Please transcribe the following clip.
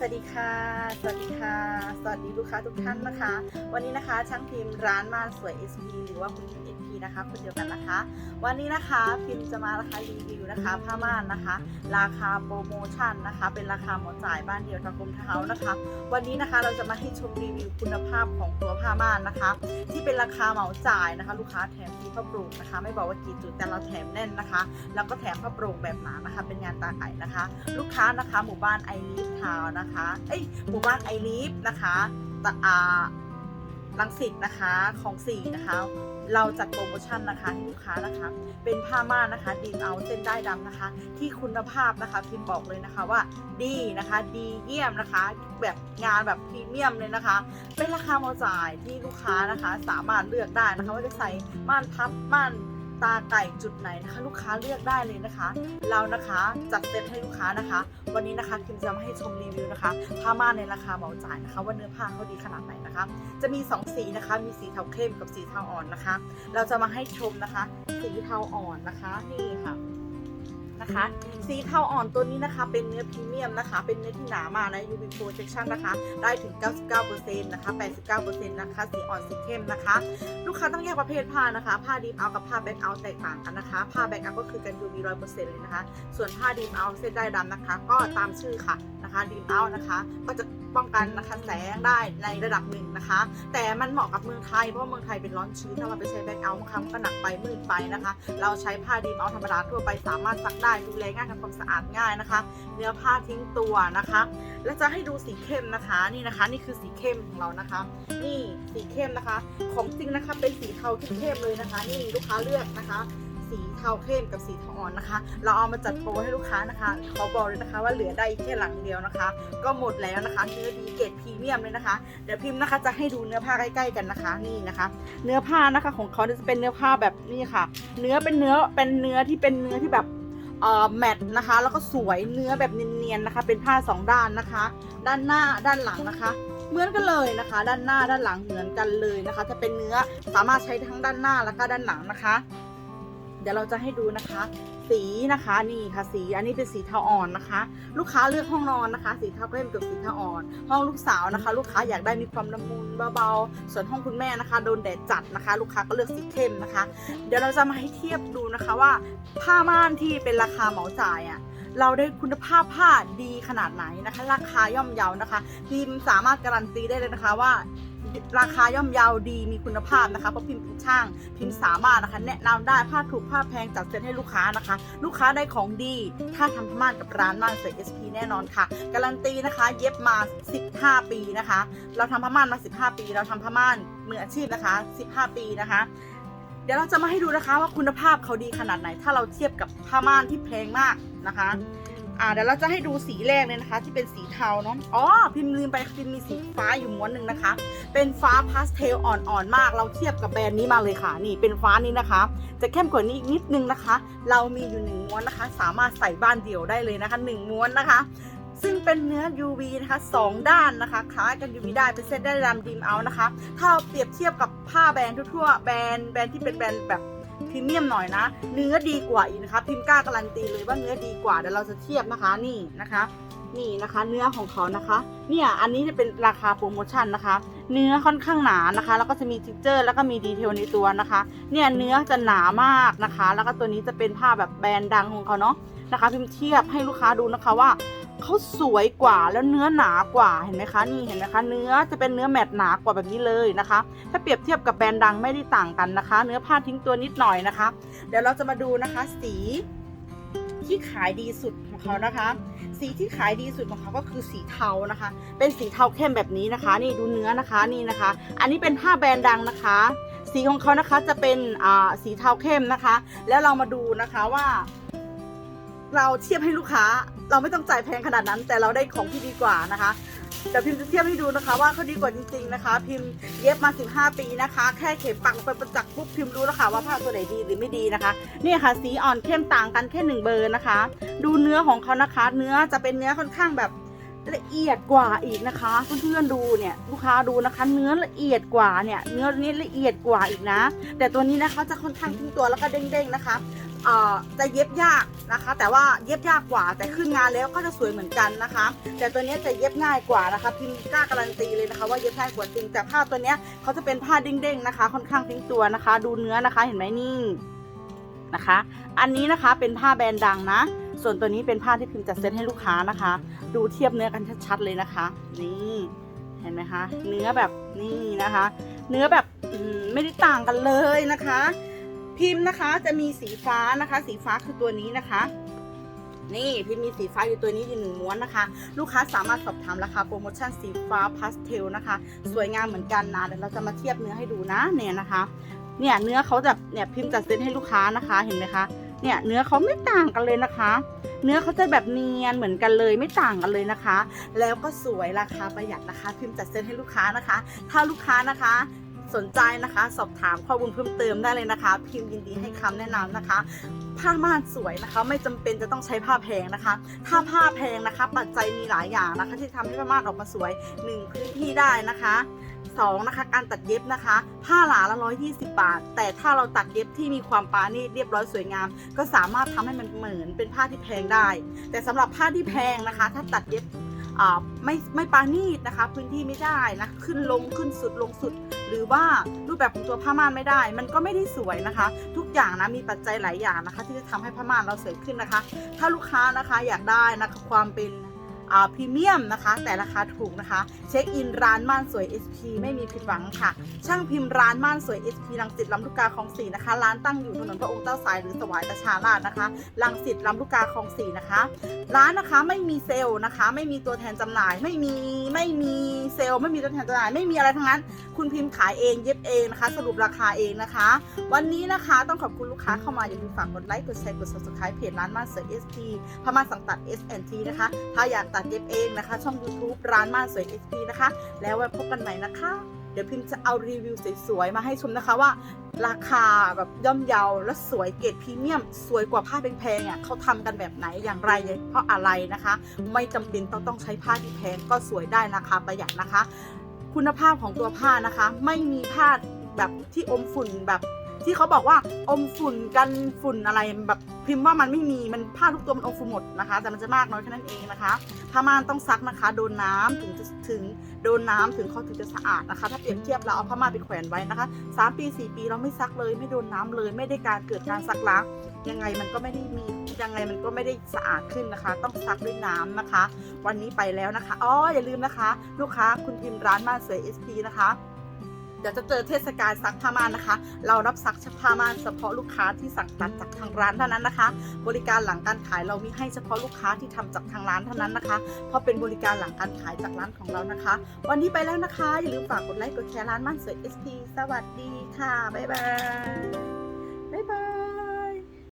สวัสดีค่ะ สวัสดีค่ะ สวัสดีลูกค้าทุกท่านนะคะ วันนี้นะคะช่างพิมพ์ร้านมานสวย SP หรือว่าคุณพิมพ์ SP นะคะคนเดียวกันนะคะ วันนี้นะคะพิมพ์จะมาราคารีวิวนะคะผ้าม่านนะคะ ราคาโปรโมชั่นนะคะ เป็นราคาหมดจ่ายบ้านเดียวทางกรมทหารนะคะ วันนี้นะคะเราจะมาให้ชมรีวิวคุณภาพของตัวผ้าม่านนะคะ ที่เป็นราคาเหมาจ่ายนะคะ ลูกค้าแถมฟรีผ้าโปร่งนะคะ ไม่บอกว่ากี่จุดแต่เราแถมแน่นนะคะ แล้วก็แถมผ้าโปร่งแบบหนานะคะ เป็นงานตาไก่นะคะ ลูกค้านะคะหมู่บ้านไอรีฟทาวน์นะคะ เอ้ยหมู่บ้านไอรีฟนะคะตะอาลังสิตนะคะของสี่นะคะ เราจัดโปรโมชั่นนะคะให้ลูกค้านะคะ เป็นผ้าม่านนะคะดีเอาเส้นได้ดำนะคะ ที่คุณภาพนะคะพิมพ์บอกเลยนะคะว่าดีนะคะ ดีเยี่ยมนะคะ แบบงานแบบพรีเมียมเลยนะคะ เป็นราคาเหมาจ่ายที่ลูกค้านะคะ สามารถเลือกได้นะคะว่าจะใส่ม่านพับม่าน ตาไก่จุดไหนนะคะ ลูกค้าเลือกได้เลยนะคะ เรานะคะจัดเซตให้ลูกค้านะคะ วันนี้นะคะคิมจะมาให้ชมรีวิวนะคะผ้าม่านในราคาเหมาจ่ายนะคะว่าเนื้อผ้าเขาดีขนาดไหนนะคะ จะมี 2 สีนะคะ มีสีเทาเข้มกับสีเทาอ่อนนะคะ เราจะมาให้ชมนะคะ สีเทาอ่อนนะคะนี่ค่ะ นะคะ สีเทาอ่อนตัวนี้นะคะ เป็นเนื้อพรีเมียมนะคะ เป็นเนื้อที่หนามากนะ UV protection นะคะ ได้ถึง 99%นะคะ 89%นะคะ สีอ่อนสีเข้มนะคะ ลูกค้าต้องแยกประเภทผ้านะคะ ผ้าดีมเอากับผ้าแบ็คเอาแตกต่างกันนะคะ ผ้าแบ็คเอาก็คือกัน UV 100%เลยนะคะ ส่วนผ้าดีมเอาเส้นได้ดำนะคะ ก็ตามชื่อค่ะนะคะดีมเอานะคะ ก็จะ ป้องกันนะคะแสงได้ในระดับหนึ่งนะคะ แต่มันเหมาะกับเมืองไทยเพราะเมืองไทยเป็นร้อนชื้นถ้าเราไปใช้แบ็คเอาท์บางครั้งก็หนักไปมืดไปนะคะ เราใช้ผ้าดีมเอาธรรมดาทั่วไปสามารถซักได้ดูแลง่ายทำความสะอาดง่ายนะคะ เนื้อผ้าทิ้งตัวนะคะ แล้วจะให้ดูสีเข้มนะคะนี่นะคะ นี่คือสีเข้มของเรานะคะ นี่สีเข้มนะคะ ของจริงนะคะเป็นสีเทาเข้มเลยนะคะ นี่ลูกค้าเลือกนะคะ สีเทาเข้มกับสีเทาอ่อนนะคะ เราเอามาจัดโปรให้ลูกค้านะคะเขาบอกเลยนะคะว่าเหลือได้แค่หลังเดียวนะคะ ก็หมดแล้วนะคะเนื้อดีเกรดพรีเมียมเลยนะคะ เดี๋ยวพิมพ์นะคะจะให้ดูเนื้อผ้าใกล้ๆกันนะคะนี่นะคะ เนื้อผ้านะคะของเขาจะเป็นเนื้อผ้าแบบนี่ค่ะ เนื้อเป็นเนื้อเป็นเนื้อที่เป็นเนื้อที่แบบเอ่อแมทนะคะ แล้วก็สวยเนื้อแบบเนียนๆนะคะ เป็นผ้าสองด้านนะคะ ด้านหน้าด้านหลังนะคะเหมือนกันเลยนะคะ ด้านหน้าด้านหลังเหมือนกันเลยนะคะถ้าเป็นเนื้อสามารถใช้ทั้งด้านหน้าแล้วก็ด้านหลังนะคะ เดี๋ยวเราจะให้ดูนะคะ สีนะคะนี่ค่ะสีอันนี้เป็นสีเทาอ่อนนะคะ ลูกค้าเลือกห้องนอนนะคะ สีเทาเข้มกับสีเทาอ่อน ห้องลูกสาวนะคะ ลูกค้าอยากได้มีความละมุนเบาๆส่วนห้องคุณแม่นะคะ โดนแดดจัดนะคะ ลูกค้าก็เลือกสีเข้มนะคะ เดี๋ยวเราจะมาให้เทียบดูนะคะว่า ผ้าม่านที่เป็นราคาเหมาจ่ายอะ่ะเราได้คุณภาพผ้าดีขนาดไหนนะคะ ราคาย่อมเยานะคะพิมสามารถการันตีได้เลยนะคะว่า ราคาย่อมเยาดีมีคุณภาพนะคะเพราะพิมพ์ช่างพิมพ์สามารถนะคะ แนะนำได้ผ้าถูกผ้าแพงจัดเซ็ตให้ลูกค้านะคะ ลูกค้าได้ของดี ถ้าทำผ้าม่านกับร้านม่านเสร็จ SP แน่นอนค่ะ การันตีนะคะ เย็บมา 15 ปีนะคะ เราทำผ้าม่านมา 15 ปี เราทำผ้าม่านมืออาชีพนะคะ 15 ปีนะคะเดี๋ยวเราจะมาให้ดูนะคะว่าคุณภาพเขาดีขนาดไหน ถ้าเราเทียบกับผ้าม่านที่แพงมากนะคะ อ่าเดี๋ยวเราจะให้ดูสีแรกเลยนะคะ ที่เป็นสีเทาเนาะอ๋อพิมพ์ลืมไปพิมพ์มีสีฟ้าอยู่ม้วนหนึ่งนะคะ เป็นฟ้าพาสเทลอ่อนๆมาก เราเทียบกับแบรนด์นี้มาเลยค่ะ นี่เป็นฟ้านี้นะคะ จะเข้มกว่านี้อีกนิดนึงนะคะ เรามีอยู่หนึ่งม้วนนะคะ สามารถใส่บ้านเดี่ยวได้เลยนะคะหนึ่งม้วนนะคะ ซึ่งเป็นเนื้อ UV นะคะสองด้านนะคะคล้ายกัน UV ได้เป็นเส้นได้ดำดีมเอานะคะ ถ้าเราเปรียบเทียบกับผ้าแบรนด์ทั่วๆแบรนด์แบรนด์ที่เป็นแบรนด์แบบ พรีเมียมหน่อยนะ เนื้อดีกว่าอีกนะคะพิมกล้าการันตีเลยว่าเนื้อดีกว่าเดี๋ยวเราจะเทียบนะคะนี่นะคะ นี่นะคะ เนื้อของเขานะคะ เนี่ยอันนี้จะเป็นราคาโปรโมชั่นนะคะ เนื้อค่อนข้างหนานะคะ แล้วก็จะมีทิกเจอร์ แล้วก็มีดีเทลในตัวนะคะ เนี่ยเนื้อจะหนามากนะคะ แล้วก็ตัวนี้จะเป็นผ้าแบบแบรนด์ดังของเขาเนาะนะคะ พิมเทียบให้ลูกค้าดูนะคะว่า เขาสวยกว่าแล้วเนื้อหนากว่าเห็นไหมคะนี่เห็นไหมคะเนื้อจะเป็นเนื้อแมตต์หนากว่าแบบนี้เลยนะคะ ถ้าเปรียบเทียบกับแบรนด์ดังไม่ได้ต่างกันนะคะ เนื้อผ้าทิ้งตัวนิดหน่อยนะคะ เดี๋ยวเราจะมาดูนะคะสีที่ขายดีสุดของเขานะคะ สีที่ขายดีสุดของเขาก็คือสีเทานะคะ เป็นสีเทาเข้มแบบนี้นะคะ นี่ดูเนื้อนะคะนี่นะคะ อันนี้เป็นผ้าแบรนด์ดังนะคะ สีของเขานะคะจะเป็นอ่าสีเทาเข้มนะคะ แล้วเรามาดูนะคะว่า เราเทียบให้ลูกค้า เราไม่ต้องจ่ายแพงขนาดนั้น แต่เราได้ของที่ดีกว่านะคะเดี๋ยวพิมพ์จะเทียบให้ดูนะคะ ว่าเขาดีกว่าจริงๆนะคะ พิมพ์เย็บมา 15 ปีนะคะ แค่เข็มปักไปประจักษ์ปุ๊บพิมพ์รู้แล้วค่ะว่าผ้าตัวไหนดีหรือไม่ดีนะคะนี่ค่ะสีอ่อนเข้มต่างกันแค่หนึ่งเบอร์นะคะ ดูเนื้อของเขานะคะ เนื้อจะเป็นเนื้อค่อนข้างแบบละเอียดกว่าอีกนะคะเพื่อนๆดูเนี่ยลูกค้าดูนะคะ เนื้อละเอียดกว่าเนี่ยเนื้อนี้ละเอียดกว่าอีกนะ แต่ตัวนี้นะคะจะค่อนข้างทิ้งตัวแล้วก็เด้งๆนะคะ เอ่อจะเย็บยากนะคะ แต่ว่าเย็บยากกว่า แต่ขึ้นงานแล้วก็จะสวยเหมือนกันนะคะ แต่ตัวนี้จะเย็บง่ายกว่านะคะพิมกล้าการันตีเลยนะคะ ว่าเย็บง่ายกว่าจริงแต่ผ้าตัวนี้เขาจะเป็นผ้าเด้งๆนะคะ ค่อนข้างทิ้งตัวนะคะ ดูเนื้อนะคะเห็นไหมนี่นะคะ อันนี้นะคะเป็นผ้าแบรนด์ดังนะ ส่วนตัวนี้เป็นผ้าที่พิมพ์จัดเซตให้ลูกค้านะคะ ดูเทียบเนื้อกันชัดๆเลยนะคะ นี่เห็นไหมคะ เนื้อแบบนี่นะคะ เนื้อแบบไม่ได้ต่างกันเลยนะคะ พิมพ์นะคะจะมีสีฟ้านะคะ สีฟ้าคือตัวนี้นะคะ นี่พิมพ์มีสีฟ้าอยู่ตัวนี้อยู่หนึ่งม้วนนะคะ ลูกค้าสามารถสอบถามราคาโปรโมชั่นสีฟ้าพาสเทลนะคะ สวยงามเหมือนกันนะเดี๋ยวเราจะมาเทียบเนื้อให้ดูนะเนี่ยนะคะ เนี่ยเนื้อเขาจะเนี่ยพิมพ์จัดเซตให้ลูกค้านะคะเห็นไหมคะเนี่ยเนื้อเขาไม่ต่างกันเลยนะคะ เนื้อเขาจะแบบเนียนเหมือนกันเลยไม่ต่างกันเลยนะคะ แล้วก็สวยราคาประหยัดนะคะ พิมพ์จัดเซตให้ลูกค้านะคะ ถ้าลูกค้านะคะ สนใจนะคะ สอบถามข้อมูลเพิ่มเติมได้เลยนะคะ พิมพ์ยินดีให้คำแนะนำนะคะ ผ้าม่านสวยนะคะ ไม่จำเป็นจะต้องใช้ผ้าแพงนะคะ ถ้าผ้าแพงนะคะ ปัจจัยมีหลายอย่างนะคะ ที่ทำให้ผ้าม่านออกมาสวย 1 พื้นที่ได้นะคะสองนะคะการตัดเย็บนะคะ ผ้าหลาละ 120 บาท แต่ถ้าเราตัดเย็บที่มีความปราณีตเรียบร้อยสวยงาม ก็สามารถทำให้มันเหมือนเป็นผ้าที่แพงได้ แต่สำหรับผ้าที่แพงนะคะ ถ้าตัดเย็บ ไม่ไม่ปานีดนะคะ พื้นที่ไม่ได้นะขึ้นลงขึ้นสุดลงสุด หรือว่ารูปแบบของตัวผ้าม่านไม่ได้ มันก็ไม่ได้สวยนะคะ ทุกอย่างนะมีปัจจัยหลายอย่างนะคะ ที่จะทำให้ผ้าม่านเราสวยขึ้นนะคะ ถ้าลูกค้านะคะอยากได้นะคะความเป็น พรีเมียมนะคะ แต่ราคาถูกนะคะ เช็คอินร้านม่านสวย SP ไม่มีผิดหวังค่ะ ช่างพิมพ์ร้านม่านสวย SP ลังสิตลำลูกกาคลองสี่นะคะ ร้านตั้งอยู่ถนนพระองค์เจ้าสายหรือสวายประชาราชนะคะลังสิตลำลูกกาคลองสี่นะคะ ร้านนะคะไม่มีเซลล์นะคะ ไม่มีตัวแทนจำหน่าย ไม่มีไม่มีเซลล์ ไม่มีตัวแทนจำหน่ายไม่มีอะไรทั้งนั้น คุณพิมพ์ขายเองเย็บเองนะคะ สรุปราคาเองนะคะ วันนี้นะคะต้องขอบคุณลูกค้าเข้ามาอย่าลืมฝากกดไลค์กดแชร์กด subscribe เพจร้านม่านสือ SP พม่าสังตัด S&T นะคะถ้าอยากตัดเย็บเองนะคะ ช่อง YouTube ร้านม่านสวย SP นะคะ แล้วไว้พบกันใหม่นะคะ เดี๋ยวพิมพ์จะเอารีวิวสวยๆ มาให้ชมนะคะว่า ราคาแบบย่อมเยาและสวยเกรดพรีเมียม สวยกว่าผ้าแพงๆอะเขาทำกันแบบไหนอย่างไร เพราะอะไรนะคะ ไม่จำเป็นต้องต้องใช้ผ้าที่แพงก็สวยได้ราคาประหยัดนะคะ คุณภาพของตัวผ้านะคะ ไม่มีผ้าแบบที่อมฝุ่นแบบ ที่เขาบอกว่าอมฝุ่นกันฝุ่นอะไรแบบพิมพ์ว่ามันไม่มีมันผ้าทุกตัวมันอมฝุ่นหมดนะคะ แต่มันจะมากน้อยแค่นั้นเองนะคะผ้าม่านต้องซักนะคะ โดนน้ำถึงจะถึงโดนน้ำถึงเขาถึงจะสะอาดนะคะ ถ้าเปรียบเทียบเราเอาผ้าม่านไปแขวนไว้นะคะสามปีสี่ปีเราไม่ซักเลย ไม่โดนน้ำเลย ไม่ได้การเกิดการซักล้างยังไงมันก็ไม่ได้มียังไงมันก็ไม่ได้สะอาดขึ้นนะคะ ต้องซักด้วยน้ำนะคะ วันนี้ไปแล้วนะคะอ๋ออย่าลืมนะคะ ลูกค้าคุณพิมร้านม่านสวย SP นะคะ เดี๋ยวจะเจอเทศกาลซักผ้าม่านนะคะ เรารับซักผ้าม่านเฉพาะลูกค้าที่สั่งตัดจากทางร้านเท่านั้นนะคะ บริการหลังการขายเรามีให้เฉพาะลูกค้าที่ทำจากทางร้านเท่านั้นนะคะ เพราะเป็นบริการหลังการขายจากร้านของเรานะคะ วันนี้ไปแล้วนะคะ อย่าลืมฝากกดไลค์กดแชร์ร้านม่านสวย SP สวัสดีค่ะ บ๊ายบาย